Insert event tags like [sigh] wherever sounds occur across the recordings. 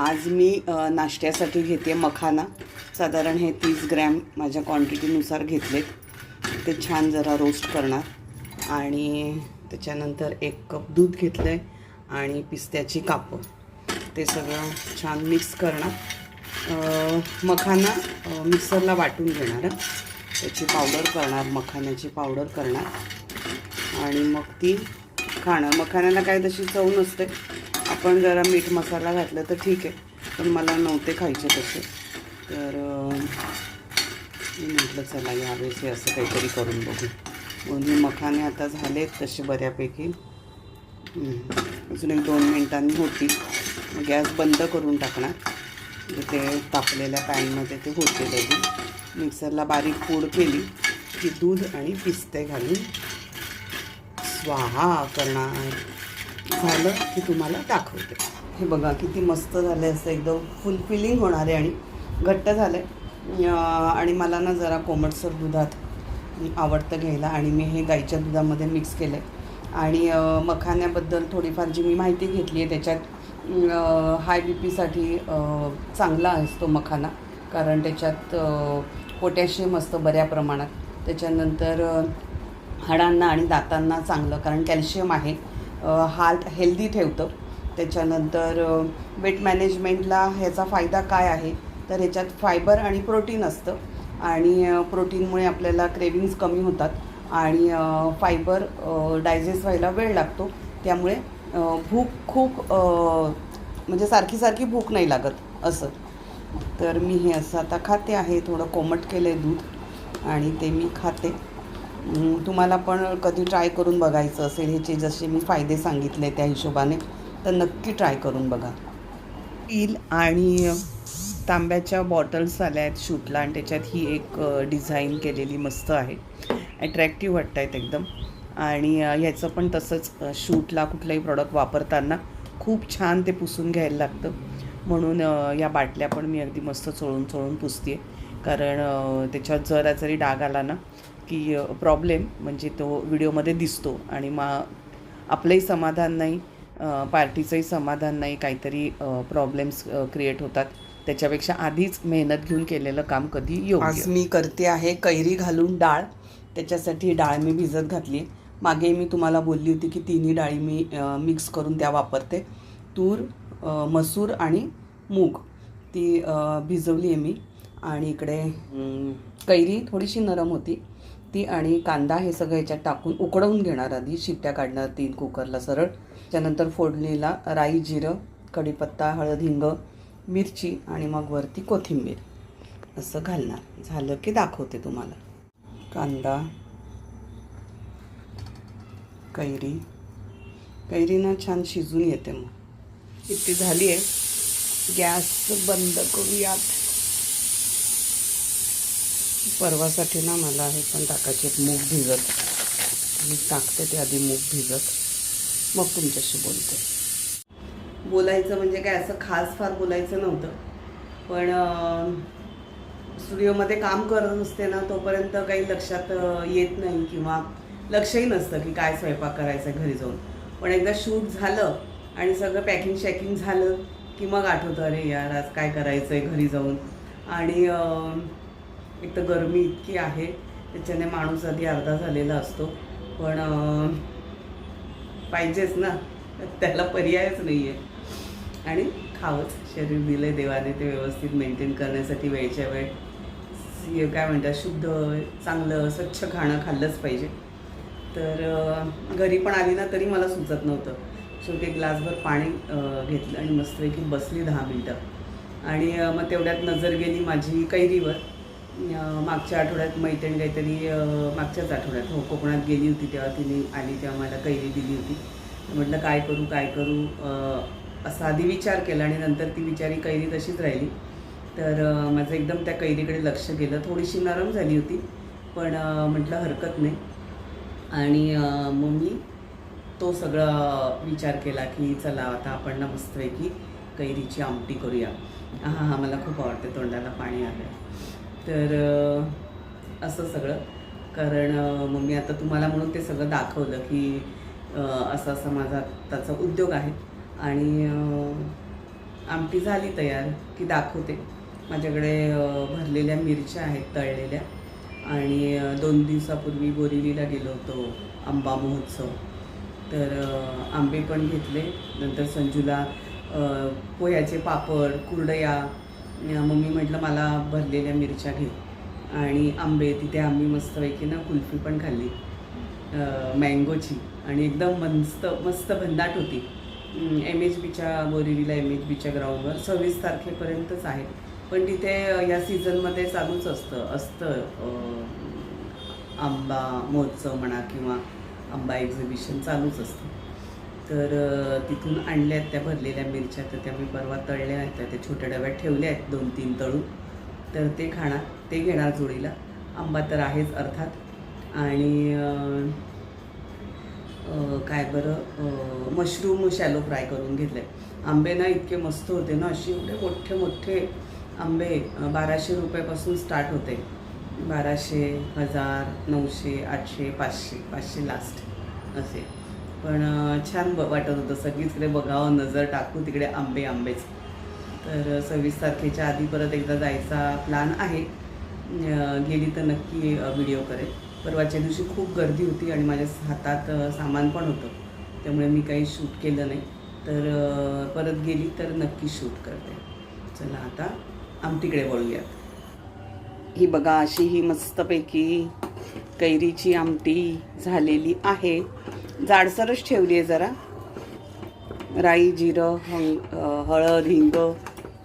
आज मी नाश्त्यासाठी घेते मखाना. साधारण हे तीस ग्रॅम माझ्या क्वांटिटीनुसार घेतलेत. ते छान जरा रोस्ट करणार. आणि त्याच्यानंतर एक कप दूध घेतलं आहे आणि पिस्त्याची कापं. ते सगळं छान मिक्स करणार. मखाना मिक्सरला वाटून घेणार. त्याची पावडर करणार मखाण्याची पावडर करणार. आणि मग ती खाणं मखाण्याला काय तशी चव नसते. आपण जरा मीठ मसाला घातला तर ठीक आहे. पण मला नव्हते खायचे तसे. तर मी म्हटलं चला यावेळेस हे असं काहीतरी करून बघू. दोन्ही मखाने आता झालेत तसे बऱ्यापैकी. अजून एक दोन मिनटांनी होती गॅस बंद करून टाकणार. म्हणजे ते तापलेल्या पॅनमध्ये ते होते लगेच मिक्सरला बारीक पूड केली की दूध आणि पिस्ते घालून स्वाहा करणार. झालं की तुम्हाला दाखवते. हे बघा किती मस्त झालं आहे असं एकदम फुलफिलिंग होणार आहे आणि घट्ट झालं आहे आणि मला ना जरा कोमटसर दुधात आवडतं घ्यायला आणि मी हे गाईच्या दुधामध्ये मिक्स केलं आहे आणि अं, मखाण्याबद्दल थोडीफार जी मी माहिती घेतली आहे त्याच्यात हाय बी पीसाठी चांगला असतो मखाना. कारण त्याच्यात पोटॅशियम असतं बऱ्या प्रमाणात. त्याच्यानंतर हाडांना आणि दातांना चांगलं कारण कॅल्शियम आहे. हार्ट हेल्दी ठेवतं. त्याच्यानंतर वेट मॅनेजमेंटला ह्याचा फायदा काय आहे? तर ह्याच्यात फायबर आणि प्रोटीन असतं. आणि प्रोटीनमुळे आपल्याला क्रेविंग्स कमी होतात. आणि फायबर डायजेस्ट व्हायला वेळ लागतो. त्यामुळे भूक खूप म्हणजे सारखी सारखी भूक नाही लागत असं. तर मी हे असं आता खाते आहे. थोडं कोमट केलं आहे दूध आणि ते मी खाते. तुम्हाला पण कधी ट्राय करून बघायचं असेल ह्याचे जसे मी फायदे सांगितले त्या हिशोबाने तर नक्की ट्राय करून बघा. स्टील आणि तांब्याच्या बॉटल्स आल्या आहेत शूटला आणि त्याच्यात ही एक डिझाईन केलेली मस्त आहे. अट्रॅक्टिव्ह वाटत आहेत एकदम. आणि ह्याचं पण तसंच शूटला कुठलंही प्रॉडक्ट वापरताना खूप छान ते पुसून घ्यायला लागतं. म्हणून या बाटल्या पण मी अगदी मस्त चोळून चोळून पुसते कारण त्याच्यात जरा जरी डाग आला ना की प्रॉब्लेम म्हणजे तो व्हिडिओमध्ये दिसतो आणि मग आपलंही समाधान नाही पार्टीचंही समाधान नाही काहीतरी प्रॉब्लेम्स क्रिएट होतात. त्याच्यापेक्षा आधीच मेहनत घेऊन केलेलं काम कधी योग्य. आज मी करते आहे कैरी घालून डाळ. त्याच्यासाठी डाळ मी भिजत घातली. आहे मागे मी तुम्हाला बोलली होती की तिन्ही डाळी मी मिक्स करून त्या वापरते. तूर मसूर आणि मूग. ती भिजवली आहे मी. आणि इकडे कैरी थोडीशी नरम होती. ती आणि कांदा हे सगळं ह्याच्यात टाकून उकडवून घेणार आधी. शिट्ट्या काढणार तीन कुकरला सरळ. त्यानंतर फोडणीला राई जिरं कढीपत्ता हळद हिंग मिरची आणि मग वरती कोथिंबीर. असं घालणार. झालं की दाखवते तुम्हाला. कांदा कैरी. कैरीनं छान शिजून येते मग. किती झाली आहे. गॅस बंद करूयात. परवासाठी ना मला हे पण टाकायचे मूग भिजत. मी टाकते ते आधी मूग भिजत. मग तुमच्याशी बोलते. बोलायचं म्हणजे काय असं खास फार बोलायचं नव्हतं. पण स्टुडिओमध्ये काम करत असते ना तोपर्यंत काही लक्षात येत नाही किंवा लक्षही नसतं की काय स्वयंपाक करायचा आहे घरी जाऊन. पण एकदा शूट झालं आणि सगळं पॅकिंग शॅकिंग झालं की मग आठवतं अरे यार आज काय करायचं आहे घरी जाऊन? आणि एक तर गरमी इतकी आहे त्याच्याने माणूस आधी अर्धा झालेला असतो. पण पाहिजेच ना त्याला पर्यायच नाही आहे आणि खावंच शरीर दिलं देवाने ते व्यवस्थित मेंटेन करण्यासाठी वेळच्या वेळ. काय म्हणतात शुद्ध चांगलं स्वच्छ खाणं खाल्लंच पाहिजे. तर घरी पण आली ना तरी मला सुचत नव्हतं. शेवटी एक ग्लासभर पाणी घेतलं आणि मस्तपैकी बसली दहा मिनटं. आणि मग तेवढ्यात नजर गेली माझी कैरीवर. मागच्या आठवड्यात मैत्रीण काहीतरी मागच्याच आठवड्यात हो कोकणात गेली होती तेव्हा तिने आली तेव्हा मला कैरी दिली होती. म्हटलं काय करू काय करू? असा आधी विचार केला आणि नंतर ती विचारी कैरी तशीच राहिली. तर माझं एकदम त्या कैरीकडे लक्ष गेलं. थोडीशी नरम झाली होती पण म्हटलं हरकत नाही. आणि मग मी तो सगळा विचार केला की चला आता आपण ना मस्तपैकी कैरीची आमटी करूया. हां हां मला खूप आवडते तोंडाला पाणी आलं तर असं सगळं. कारण मम्मी मग मी आता तुम्हाला म्हणून ते सगळं दाखवलं की असं असा असा माझा त्याचा उद्योग आहे. आणि आमटी झाली तयार की दाखवते. माझ्याकडे भरलेल्या मिरच्या आहेत तळलेल्या. आणि दोन दिवसापूर्वी बोरिवलीला गेलो होतो आंबा महोत्सव. तर आंबे पण घेतले. नंतर संजूला पोह्याचे पापड कुरडया मम्मी म्हटलं मला भरलेल्या मिरच्या घे. आणि आंबे तिथे आम्ही मस्तपैकी ना कुल्फी पण खाल्ली मँगोची आणि एकदम मस्त मस्त भन्नाट होती. एम एच बीच्या बोरिवलीला एम एच बीच्या ग्राउंडवर सव्वीस तारखेपर्यंतच आहे. पण तिथे या सीझनमध्ये चालूच असतं. असतं आंबा महोत्सव म्हणा किंवा आंबा एक्झिबिशन चालूच असतं. तर तिथून आणल्या आहेत त्या भरलेल्या मिरच्या. तर त्या मी परवा तळल्या आहेत. त्या त्या छोट्या डब्यात ठेवल्या आहेत. दोन तीन तळून तर ते खाणार ते घेणार जोडीला. आंबा तर आहेच अर्थात. आणि काय बरं मशरूम शॅलो फ्राय करून घेतले आंबे ना इतके मस्त होते ना. असे एवढे मोठे मोठे आंबे बाराशे रुपयापासून स्टार्ट होते. बाराशे हजार नऊशे आठशे पाचशे पाचशे लास्ट असे. पण छान ब वाटत होतं. सगळीकडे बघावं नजर टाकू तिकडे आंबे आंबेच. तर सव्वीस तारखेच्या आधी परत एकदा जायचा प्लॅन आहे. गेली तर नक्की व्हिडिओ करेल परवाच्या दिवशी खूप गर्दी होती आणि माझ्या हातात सामान पण होतं. त्यामुळे मी काही शूट केलं नाही. तर परत गेली तर नक्की शूट करते. चला आता आमटीकडे वळूयात ही बघा अशी ही मस्तपैकी कैरीची आमटी झालेली आहे. जाडसरच ठेवली आहे जरा. राई जिरं हंग हळद हिंग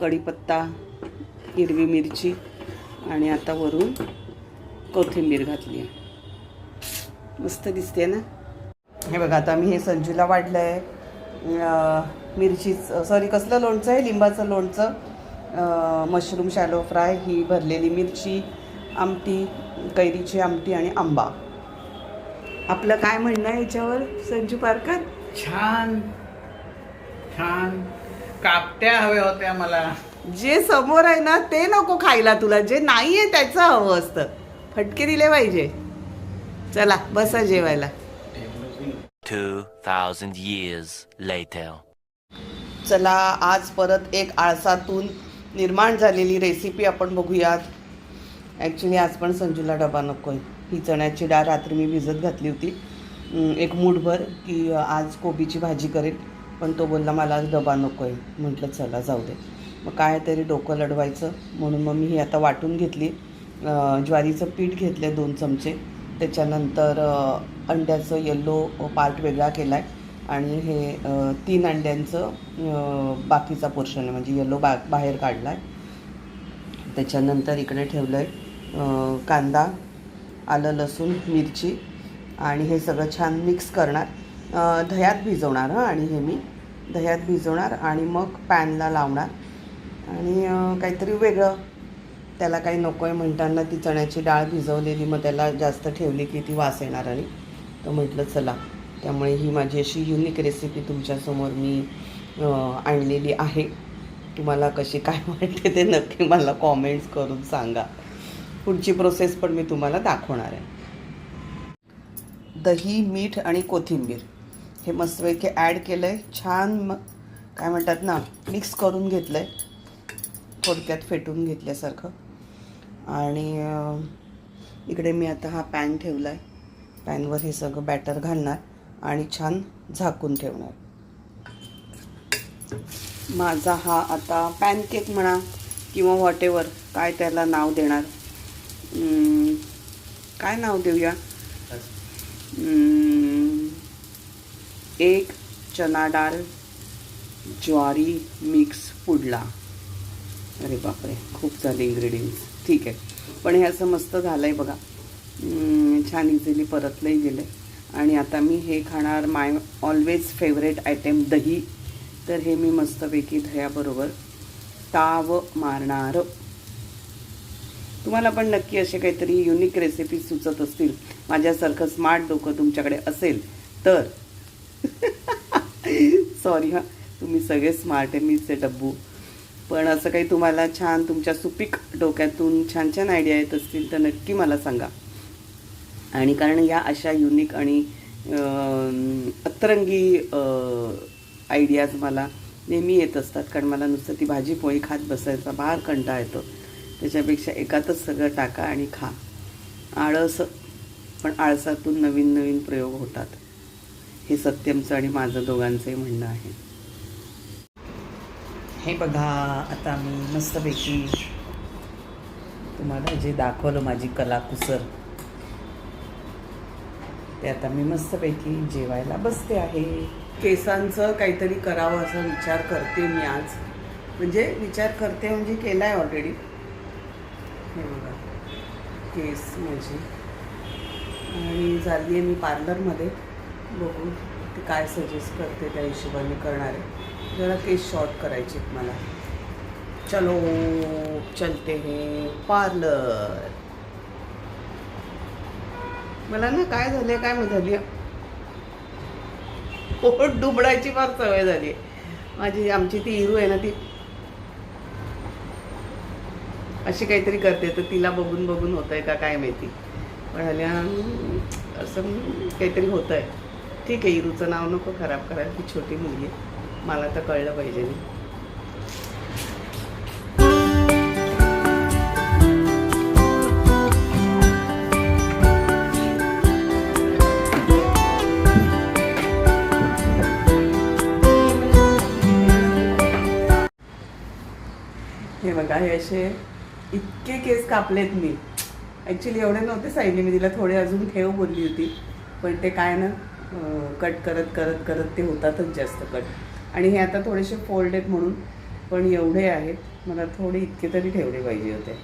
कढीपत्ता हिरवी मिरची आणि आता वरून कोथिंबीर घातली आहे. मस्त दिसते ना? हे बघा आता मी हे संजूला वाढलं आहे मिरचीच सॉरी कसलं लोणचं आहे? लिंबाचं लोणचं. मशरूम शॅलो फ्राय ही भरलेली मिरची आमटी कैरीची आमटी आणि आंबा. आपलं काय म्हणणं आहे याच्यावर संजू पारकर? छान. छान. कापट्या हव्या होत्या मला. जे समोर आहे ना ते नको खायला तुला. जे नाही आहे त्याचं हवं असतं. फटके दिले पाहिजे. चला बसा जेवायला. 2,000 years later. चला आज परत एक आळसातून निर्माण झालेली रेसिपी आपण बघूयात. ॲक्च्युली आज पण संजूला डबा नको आहे ही चण्याची डाळ रात्री मी भिजत घातली होती. एक मूठभर की आज कोबीची भाजी करेल पण तो बोलला मला आज डबा नको आहे. म्हटलं चला जाऊ दे. मग काय तरी डोकं लढवायचं म्हणून मग मी ही आता वाटून घेतली. ज्वारीचं पीठ घेतलं दोन चमचे. त्याच्यानंतर अंड्याचं येल्लो पार्ट वेगळा केला आहे आणि हे तीन अंड्यांचं बाकीचा पोर्शन आहे म्हणजे येलो बा बाहेर काढला आहे त्याच्यानंतर इकडे ठेवलं आहे कांदा. आलं लसूण मिरची आणि हे सगळं छान मिक्स करणार. दह्यात भिजवणार हं आणि हे मी दह्यात भिजवणार आणि मग पॅनला लावणार. आणि काहीतरी वेगळं. त्याला काही नको आहे म्हणताना ती चण्याची डाळ भिजवलेली मग त्याला जास्त ठेवली की ती वास येणार आणि तर म्हटलं चला. त्यामुळे ही माझी अशी युनिक रेसिपी तुमच्यासमोर मी आणलेली आहे. तुम्हाला कशी काय [laughs] वाटते ते नक्की मला कॉमेंट्स करून सांगा. पुढची प्रोसेस पण मी तुम्हाला दाखवणार आहे. दही मीठ आणि कोथिंबीर. हे मस्तपैकी ॲड केलं आहे छान म काय म्हणतात ना मिक्स करून घेतलं आहे थोडक्यात फेटून घेतल्यासारखं. आणि इकडे मी आता हा पॅन ठेवला आहे पॅनवर हे सगळं बॅटर घालणार आणि छान झाकून ठेवणार. माझा हा आता पॅनकेक म्हणा किंवा व्हॉटेवर काय त्याला नाव देणार. काय नाव देऊया? एक चना डाळ ज्वारी मिक्स पुडला. अरे बापरे खूप झाले इन्ग्रेडियंट्स ठीक आहे. पण हे असं मस्त झालं आहे बघा छान इझिली परतलंही गेलं आणि आता मी हे खाणार माय ऑलवेज फेवरेट आयटम दही. तर हे मी मस्तपैकी दह्याबरोबर ताव मारणार. तुम्हाला पण नक्की असे काहीतरी युनिक रेसिपी सुचत असतील. माझ्यासारखं स्मार्ट डोकं तुमच्याकडे असेल तर. सॉरी हां. तुम्ही सगळे स्मार्ट आहे मीच आहे डब्बू. पण असं काही तुम्हाला छान तुमच्या सुपीक डोक्यातून छान छान आयडिया येत असतील तर नक्की मला सांगा. आणि कारण या अशा युनिक आणि अतरंगी आयडियाज मला नेहमी येत असतात कारण मला नुसतं ती भाजी पोळी खात बसायचा फार कंटा येतो. त्याच्यापेक्षा एकातच सगळं टाका आणि खा. आळस पण आळसातून नवीन नवीन प्रयोग होतात. हे सत्यमचं आणि माझं दोघांचंही म्हणणं आहे. हे बघा आता मी मस्तपैकी तुम्हाला जे दाखवलं माझी कलाकुसर ते आता मी मस्तपैकी जेवायला बसते आहे. केसांचं काहीतरी करावं असा विचार करते मी आज. म्हणजे विचार करते म्हणजे केला आहे ऑलरेडी हे केस माझी. आणि झाली आहे मी पार्लरमध्ये. बघू ते काय सजेस्ट करते त्या हिशोबाने करणार. आहे जरा केस शॉर्ट करायचे मला. चलो चलते हे पार्लर. मला ना काय झालंय काय मग झाली पोट डुबडायची फार सवय झाली माझी आमची ती हिरू आहे ना ती अशी काहीतरी करते तर तिला बघून बघून होत आहे का काय माहिती. पण हल्या असं काहीतरी होत आहे ठीक आहे इरूचं नाव नको खराब करायला ती छोटी मुलगी आहे. मला तर कळलं पाहिजे नाही. हे बघा हे असे इतके केस कापलेत मी. ॲक्च्युली एवढे नव्हते सांगितले मी तिला थोडे अजून ठेव बोलली होती. पण ते काय ना कट करत करत करत ते होतातच जास्त कट आणि हे आता थोडेसे फोल्ड आहेत म्हणून पण एवढे आहेत. मला थोडे इतके तरी ठेवले पाहिजे होते.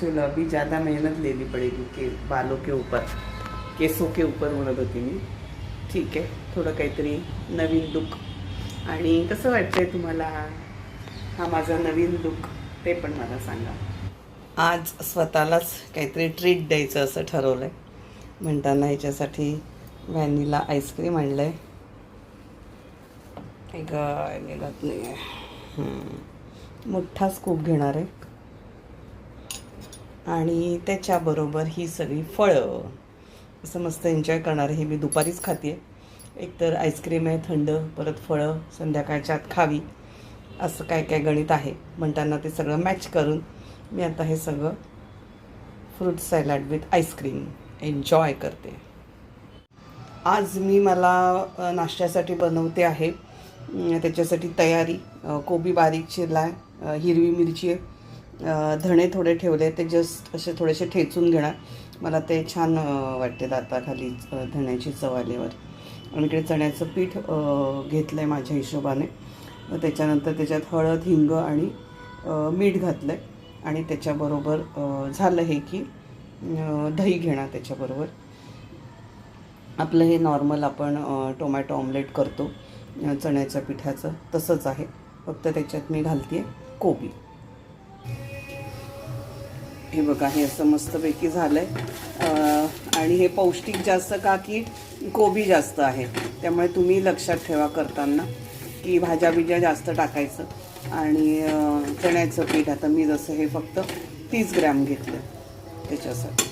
चलो अभी ज़्यादा मेहनत लेनी पड़ेगी के बालों के ऊपर. केसों के ऊपर म्हणत होती मी. ठीक आहे थोडं काहीतरी नवीन लुक आणि कसं वाटतंय तुम्हाला हा माझा नवीन लुक ते पण मला सांगा. आज स्वतःलाच काहीतरी ट्रीट द्यायचं असं ठरवलं आहे म्हणताना ह्याच्यासाठी व्हॅनिला आईस्क्रीम आणलं आहे काय निघत नाही आहे. मोठा स्कूप घेणार आहे. आणि त्याच्याबरोबर ही सगळी फळं. असं मस्त एन्जॉय करणार आहे. हे मी दुपारीच खाते एकतर आईस्क्रीम आहे थंड परत फळं संध्याकाळच्या आत खावी. असं काय काय गणित आहे म्हणताना ते सगळं मॅच करून मी आता हे सगळं fruit salad with ice cream enjoy करते. आज मी मला नाश्त्यासाठी बनवते आहे. त्याच्यासाठी तयारी कोबी बारीक चिरला आहे हिरवी मिरची धणे थोडे ठेवले ते जस्ट असे थोडेसे ठेचून घेणार. मला ते छान वाटते दाताखाली धण्याची चव आल्यावर. आणि इकडे चण्याचं पीठ घेतलं आहे माझ्या हिशोबाने. मग त्याच्यानंतर त्याच्यात हळद हिंग आणि मीठ घातलं आहे आणि त्याच्याबरोबर झालं हे की दही घेणार त्याच्याबरोबर. आपलं हे नॉर्मल आपण टोमॅटो ऑमलेट करतो चण्याच्या पिठाचं तसंच आहे. फक्त त्याच्यात मी घालते कोबी. हे बघा हे असं मस्तपैकी झालं आहे आणि हे पौष्टिक जास्त का की कोबी जास्त आहे. त्यामुळे तुम्ही लक्षात ठेवा करताना. की भाज्या बिज्या जास्त टाकायचं आणि चण्याचं पीठ आता मी जसं हे फक्त तीस ग्रॅम घेतलं त्याच्यासाठी.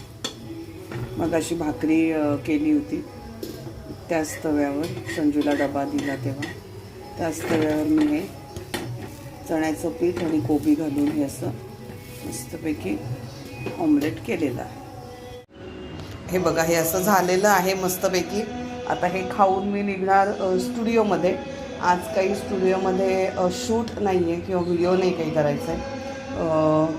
मग अशी भाकरी केली होती. त्याच तव्यावर संजूला डबा दिला तेव्हा. त्याच तव्यावर मी हे चण्याचं पीठ आणि कोबी घालून हे असं मस्तपैकी ऑमलेट केलेलं आहे. हे बघा हे असं झालेलं आहे मस्तपैकी. आता हे खाऊन मी निघणार स्टुडिओमध्ये. आज काही स्टुडिओमध्ये शूट नाही आहे किंवा व्हिडिओ नाही काही करायचं आहे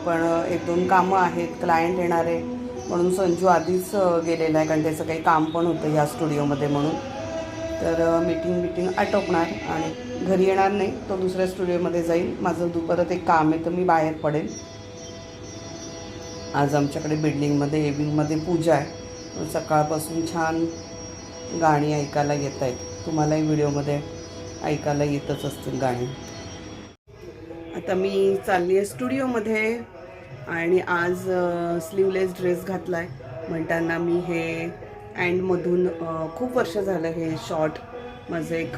पण एक दोन कामं आहेत क्लायंट येणार आहे. म्हणून संजू आधीच गेलेला आहे कारण त्याचं काही काम पण होतं ह्या स्टुडिओमध्ये म्हणून. तर मीटिंग मिटिंग आटोपणार आणि घरी येणार नाही तो दुसऱ्या स्टुडिओमध्ये जाईल. माझं दुपारात एक काम आहे तर मी बाहेर पडेल. आज आमच्याकडे बिल्डिंगमध्ये एव्हिंगमध्ये पूजा आहे. सकाळपासून छान गाणी ऐकायला येत आहेत. तुम्हालाही व्हिडिओमध्ये ऐकायला येतच असतील गाणी. आता मी चालली आहे स्टुडिओमध्ये आणि आज स्लीवलेस ड्रेस घातला आहे म्हणताना मी हे अँडमधून खूप वर्ष झालं हे शॉर्ट माझं एक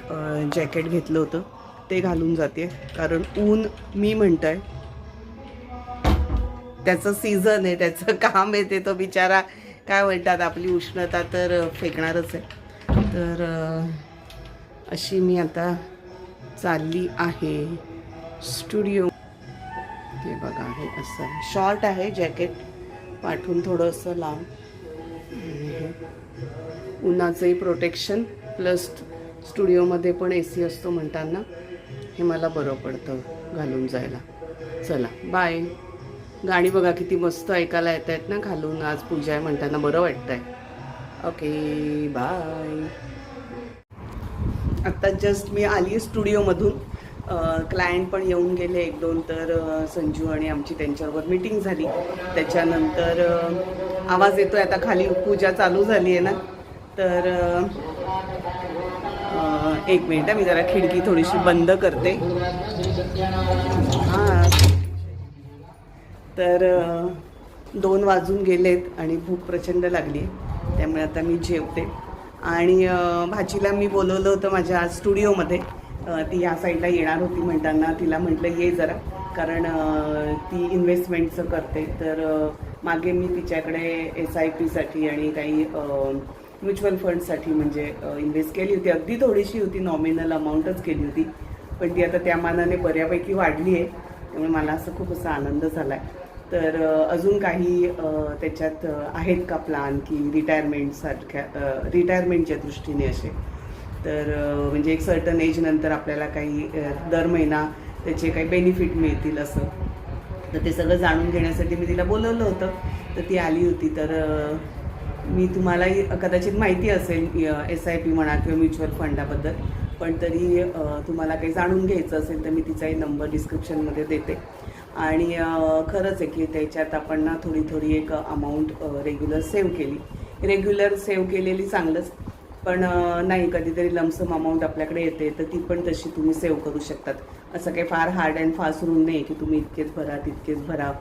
जॅकेट घेतलं होतं. ते घालून जाते. कारण ऊन मी म्हणत आहे त्याचं सीझन आहे त्याचं काम आहे ते तो बिचारा. काय म्हणतात आपली उष्णता तर फेकणारच आहे. तर अशी मी आता चालली आहे. स्टुडिओ हे बघा हे असं शॉर्ट आहे जॅकेट पाठून थोडंसं लांब. उन्हाचंही प्रोटेक्शन प्लस स्टुडिओमध्ये पण ए सी असतो म्हणताना हे मला बरं पडतं घालून जायला. चला बाय गाणी बघा किती मस्त ऐकायला येत आहेत ना घालून. आज पूजा आहे म्हणताना बरं वाटतंय. ओके बाय आत्ता जस्ट मी आली आहे स्टुडिओमधून. क्लायंट पण येऊन गेले एक दोन तर संजू आणि आमची त्यांच्याबरोबर मीटिंग झाली. त्याच्यानंतर आवाज आवाज येतोय आता खाली पूजा चालू झाली आहे ना. तर एक मिनिट मी जरा खिडकी थोडीशी बंद करते. हां. तर दोन वाजून गेलेत आणि भूक प्रचंड लागली आहे. त्यामुळे आता मी जेवते. आणि भाचीला मी बोलवलं होतं माझ्या स्टुडिओमध्ये. ती या साईडला येणार होती म्हणताना. तिला म्हटलं ये जरा. कारण ती इन्व्हेस्टमेंटचं करते. तर मागे मी तिच्याकडे एस आय पीसाठी आणि काही म्युच्युअल फंडसाठी म्हणजे इन्व्हेस्ट केली होती. अगदी थोडीशी होती. नॉमिनल अमाऊंटच केली होती. पण ती आता त्या मानाने बऱ्यापैकी वाढली आहे त्यामुळे मला असं खूप असा आनंद झाला आहे तर अजून काही त्याच्यात आहेत का प्लान की रिटायरमेंटसारख्या रिटायरमेंटच्या दृष्टीने असे? तर म्हणजे एक सर्टन एज नंतर आपल्याला काही दर महिना त्याचे काही बेनिफिट मिळतील असं. तर ते सगळं जाणून घेण्यासाठी मी तिला बोलवलं होतं. तर ती आली होती. तर मी तुम्हालाही कदाचित माहिती असेल एस आय पी म्हणा किंवा म्युच्युअल फंडाबद्दल. पण तरी तुम्हाला काही जाणून घ्यायचं असेल तर मी तिचाही नंबर डिस्क्रिप्शनमध्ये देते. आणि खरंच आहे की त्याच्यात आपण ना थोडी थोडी एक अमाऊंट रेग्युलर सेव्ह केली. रेग्युलर सेव्ह केलेली चांगलंच पण नाही कधीतरी लमसम अमाऊंट आपल्याकडे येते तर ती पण तशी तुम्ही सेव्ह करू शकतात. असं काही फार हार्ड अँड फास्ट रूल नाही की तुम्ही इतकेच भरा तितकेच भरा.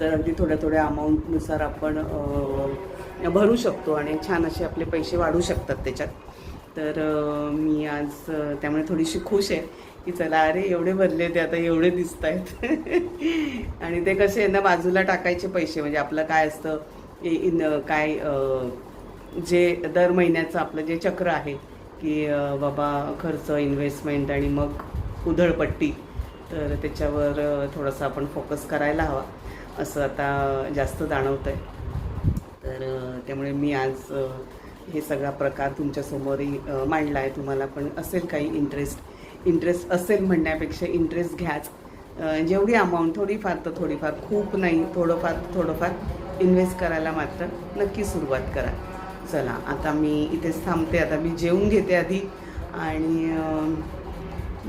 तर अगदी थोड्या थोड्या अमाऊंटनुसार आपण भरू शकतो आणि छान असे आपले पैसे वाढू शकतात त्याच्यात. तर मी आज त्यामुळे थोडीशी खुश आहे. की चला अरे एवढे भरले ते आता एवढे दिसत आहेत [laughs] आणि ते कसे आहे ना बाजूला टाकायचे पैसे म्हणजे आपलं काय असतं इन काय जे दर महिन्याचं आपलं जे चक्र आहे की बाबा खर्च इन्व्हेस्टमेंट आणि मग उधळपट्टी तर त्याच्यावर थोडंसं आपण फोकस करायला हवा असं आता जास्त जाणवतं आहे तर त्यामुळे मी आज हे सगळा प्रकार तुमच्यासमोरही मांडला आहे तुम्हाला पण असेल काही इंटरेस्ट इंटरेस्ट असेल म्हणण्यापेक्षा इंटरेस्ट घ्याच. जेवढी अमाऊंट थोडीफार तर थोडीफार. खूप नाही थोडंफार थोडंफार इन्व्हेस्ट करायला मात्र नक्की सुरुवात करा. चला आता मी इथेच थांबते आता मी जेवून घेते आधी. आणि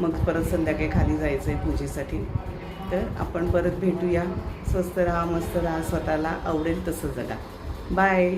मग परत संध्याकाळी खाली जायचं आहे पूजेसाठी. तर आपण परत भेटूया. स्वस्त राहा मस्त राहा स्वतःला आवडेल तसं जगा. बाय